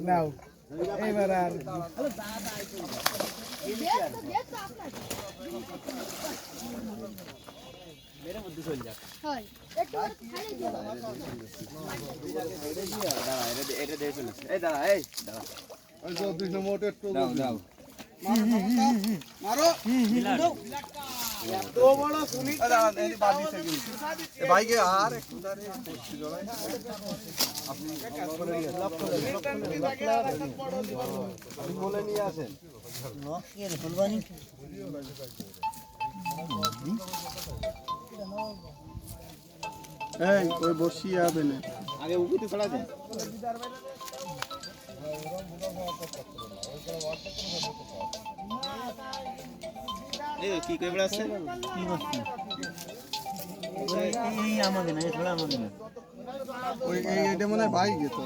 নাও। এবার আর হয়। একটু খালি দিয়ে দাও ওই যে দুই নম্বর একটু মারো এত বড় পুলিশ ভাইকে আর একটু আপনি বলে নিয়ে আসেন। এই ওই বসিয়ে হবে না আগে উপিতে ছড়া দেন কি কই বড় আছে কি বস্তু এই আমাকে না এই থোড়া না ওই এইটা মনে হয় ভাই গেতো